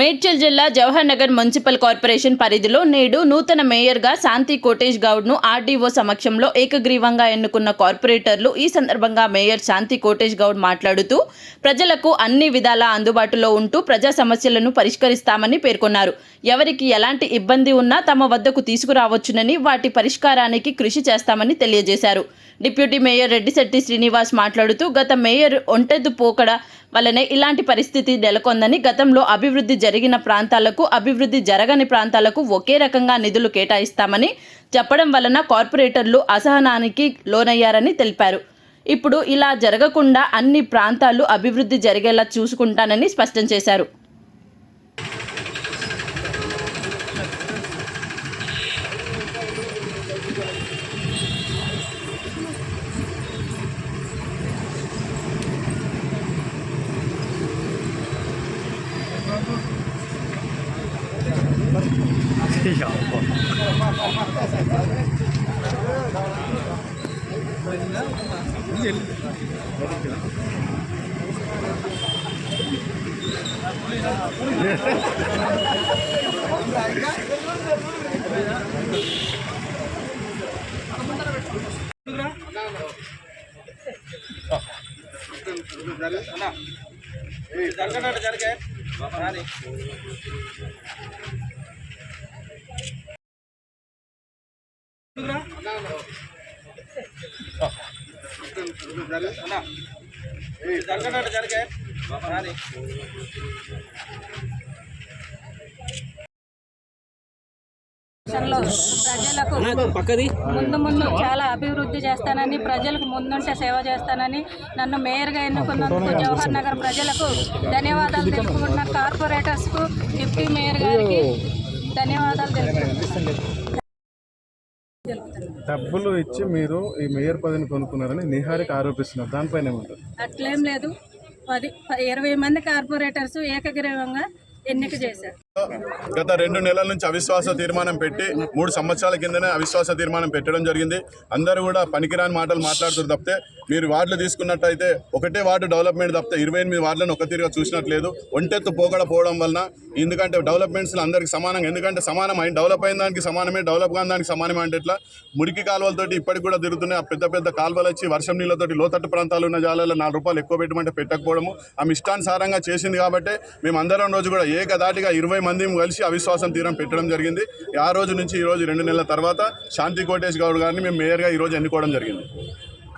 మేడ్చల్ జిల్లా Jawahar Nagar municipal corporation పరిధిలో నేడు నూతన మేయర్గా శాంతి కోటేష్ గౌడ్ను ఆర్డీఓ సమక్షంలో ఏకగ్రీవంగా ఎన్నుకున్న కార్పొరేటర్లు ఈ సందర్భంగా మేయర్ శాంతి కోటేష్ గౌడ్ మాట్లాడుతూ ప్రజలకు అన్ని విధాలా అందుబాటులో ఉంటూ ప్రజా సమస్యలను పరిష్కరిస్తామని పేర్కొన్నారు. ఎవరికి ఎలాంటి ఇబ్బంది ఉన్నా తమ వద్దకు తీసుకురావచ్చునని వాటి పరిష్కారానికి కృషి చేస్తామని తెలియజేశారు. డిప్యూటీ మేయర్ రెడ్డిశెట్టి శ్రీనివాస్ మాట్లాడుతూ గత మేయర్ ఒంటెద్దు పోకడ వలనే ఇలాంటి పరిస్థితి నెలకొందని గతంలో అభివృద్ధి జరిగిన ప్రాంతాలకు అభివృద్ధి జరగని ప్రాంతాలకు ఒకే రకంగా నిధులు కేటాయిస్తామని చెప్పడం వలన కార్పొరేటర్లు అసహనానికి లోనయ్యారని తెలిపారు. ఇప్పుడు ఇలా జరగకుండా అన్ని ప్రాంతాలు అభివృద్ధి జరిగేలా చూసుకుంటానని స్పష్టం చేశారు. 这家伙。Jangan ada jarak ya, bapak hari. ప్రజలకు ముందు ముందు చాలా అభివృద్ధి చేస్తానని ప్రజలకు ముందుంటే సేవ చేస్తానని నన్ను మేయర్గా ఎన్నుకున్నందుకు జవహర్ నగర్ ప్రజలకు ధన్యవాదాలు తెలుపుకుంటున్న కార్పొరేటర్స్కు డిప్యూటీ మేయర్ గారికి ధన్యవాదాలు డబ్బులు ఇచ్చి మీరు ఈ మేయర్ పదవిని కొనుక్కున్నారని నిహారిక ఆరోపిస్తున్నారు. దానిపైన ఏమంటారు? అట్లేం లేదు. పది ఇరవై మంది కార్పొరేటర్స్ ఏకగ్రీవంగా ఎన్నిక చేశారు. గత రెండు నెలల నుంచి అవిశ్వాస తీర్మానం పెట్టి మూడు సంవత్సరాల కిందనే అవిశ్వాస తీర్మానం పెట్టడం జరిగింది. అందరూ కూడా పనికిరాని మాటలు మాట్లాడుతున్న తప్పితే మీరు వార్డులు తీసుకున్నట్టయితే ఒకటే వార్డు డెవలప్మెంట్ తప్పితే ఇరవై ఎనిమిది వార్డులను ఒక తీరుగా చూసినట్లేదు. ఒంటెత్తు పోగడ పోవడం వలన ఎందుకంటే డెవలప్మెంట్స్లో అందరికి సమానంగా ఎందుకంటే సమానం అయింది డెవలప్ అయిన దానికి సమానమే డెవలప్ కాని దానికి సమానమే అంటే ఇట్లా మురికి కాలువలతోటి ఇప్పటికి కూడా తిరుగుతున్నాయి ఆ పెద్ద పెద్ద కాలువలు వచ్చి వర్షం నీళ్ళతోటి లోతట్టు ప్రాంతాలు ఉన్న జాలలో నాలుగు రూపాయలు ఎక్కువ పెట్టమంటే పెట్టకపోవడము. ఆమె ఇష్టానుసారంగా చేసింది కాబట్టి మేము అందరం రోజు కూడా ఏకదాటిగా ఇరవై మంది కలిసి అవిశ్వాసం తీరం పెట్టడం జరిగింది. ఆ రోజు నుంచి ఈ రోజు రెండు నెలల తర్వాత శాంతి కోటేష్ గౌడ్ గారిని మేము మేయర్గా ఈ రోజు ఎన్నుకోవడం జరిగింది.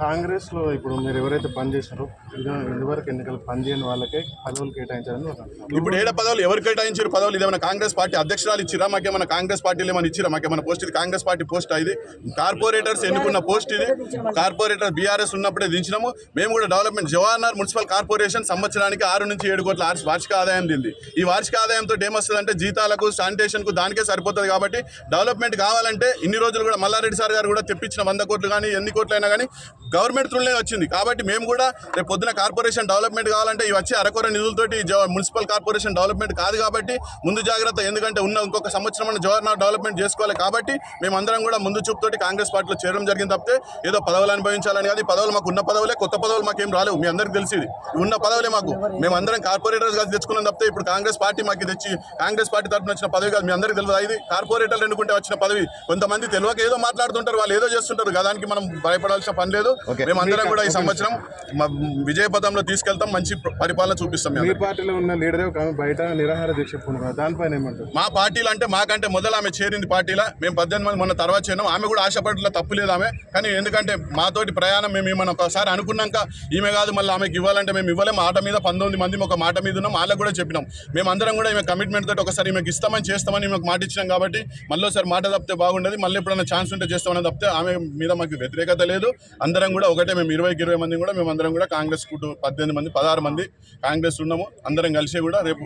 కాంగ్రెస్లో ఇప్పుడు మీరు ఎవరైతే పనిచేసారో ఇది ఇదివరకు ఎన్నికలు పనిచేయని వాళ్ళకే పదవులు కేటాయించారని ఇప్పుడు ఏడ పదవులు ఎవరు కేటాయించారు పదవులు? ఇదేమైనా కాంగ్రెస్ పార్టీ అధ్యక్షురాలు ఇచ్చిరా? మాకేమైనా కాంగ్రెస్ పార్టీలు ఏమైనా ఇచ్చిరా? మాకేమైనా పోస్ట్ ఇది? కాంగ్రెస్ పార్టీ పోస్ట్ ఇది? కార్పొరేటర్స్ ఎన్నుకున్న పోస్ట్ ఇది? కార్పొరేటర్ బీఆర్ఎస్ ఉన్నప్పుడే దించినాము. మేము కూడా డెవలప్మెంట్ జవహర్లాల్ మున్సిపల్ కార్పొరేషన్ సంవత్సరానికి ఆరు నుంచి ఏడు కోట్ల వార్షిక ఆదాయం దింది ఈ వార్షిక ఆదాయంతో ఏమొస్తుందంటే జీతాలకు శానిటేషన్కు దానికే సరిపోతుంది కాబట్టి డెవలప్మెంట్ కావాలంటే ఇన్ని రోజులు కూడా మల్లారెడ్డి సార్ గారు కూడా తెప్పించిన వంద కోట్లు కానీ ఎన్ని కోట్లైనా కానీ గవర్నమెంట్ త్రూనే వచ్చింది. కాబట్టి మేము కూడా రేపు పొద్దున కార్పొరేషన్ డెవలప్మెంట్ కావాలంటే ఇవి వచ్చే అరకొర నిధులతోటి మున్సిపల్ కార్పొరేషన్ డెవలప్మెంట్ కాదు కాబట్టి ముందు జాగ్రత్త. ఎందుకంటే ఉన్న ఇంకొక సంవత్సరం అన్న జవహర్లాల్ డెవలప్మెంట్ చేసుకోవాలి కాబట్టి మేమందరం కూడా ముందు చూపుతోటి కాంగ్రెస్ పార్టీలో చేరడం జరిగింది తప్పితే ఏదో పదవులు అనుభవించాలని కాదు. పదవులు మాకు ఉన్న పదవులే కొత్త పదవులు మాకేం రాలేవు. మీ అందరికీ తెలిసింది ఉన్న పదవులే మాకు. మేమందరం కార్పొరేటర్స్ కలిసి తెచ్చుకున్నాం తప్పితే ఇప్పుడు కాంగ్రెస్ పార్టీ మాకు తెచ్చి కాంగ్రెస్ పార్టీ తరఫున వచ్చిన పదవి కాదు. మీ అందరికీ తెలియదు ఇది. కార్పొరేటర్లు ఎన్నుకుంటే వచ్చిన పదవి. కొంతమంది తెలియక ఏదో మాట్లాడుతుంటారు వాళ్ళు ఏదో చేస్తుంటారు. గదానికి మనం భయపడాల్సిన పని లేదు. మేమందరం కూడా ఈ సంవత్సరం మా విజయ పదంలో తీసుకెళ్తాం మంచి పరిపాలన చూపిస్తాం మీ. పార్టీలో ఉన్న లీడరే బయట నిరాహార దీక్ష దానిపైన ఏమంటారు? మా పార్టీలు అంటే మాకంటే మొదలు ఆమె చేరింది పార్టీలా. మేము పద్దెనిమిది మంది మొన్న తర్వాత చేరినాం. ఆమె కూడా ఆశపడట్లో తప్పు లేదు ఆమె. కానీ ఎందుకంటే మాతోటి ప్రయాణం మేము ఏమన్నా ఒకసారి అనుకున్నాక ఈమె కాదు మళ్ళీ ఆమెకి ఇవ్వాలంటే మేము ఇవ్వలేం. మాట మీద పంతొమ్మిది మంది ఒక మాట మీద ఉన్నాం. వాళ్ళకి కూడా చెప్పినాం. మేము అందరం కూడా ఈమె కమిట్మెంట్ తోటి ఒకసారి ఈమెకి ఇస్తామని చేస్తామని ఈమెకు మాట ఇచ్చినాం కాబట్టి మళ్ళీ ఒకసారి మాట తప్పితే బాగుండదు. మళ్ళీ ఎప్పుడైనా ఛాన్స్ ఉంటే చేస్తామని తప్పితే ఆమె మీద మాకు వ్యతిరేకత లేదు. అందరం కూడా ఒకటే మేము ఇరవైకి ఇరవై మంది కూడా మేము అందరం కూడా కాంగ్రెస్ కుటుంబ పద్దెనిమిది మంది పదహారు మంది కాంగ్రెస్ ఉన్నాము. అందరం కలిసి కూడా రేపు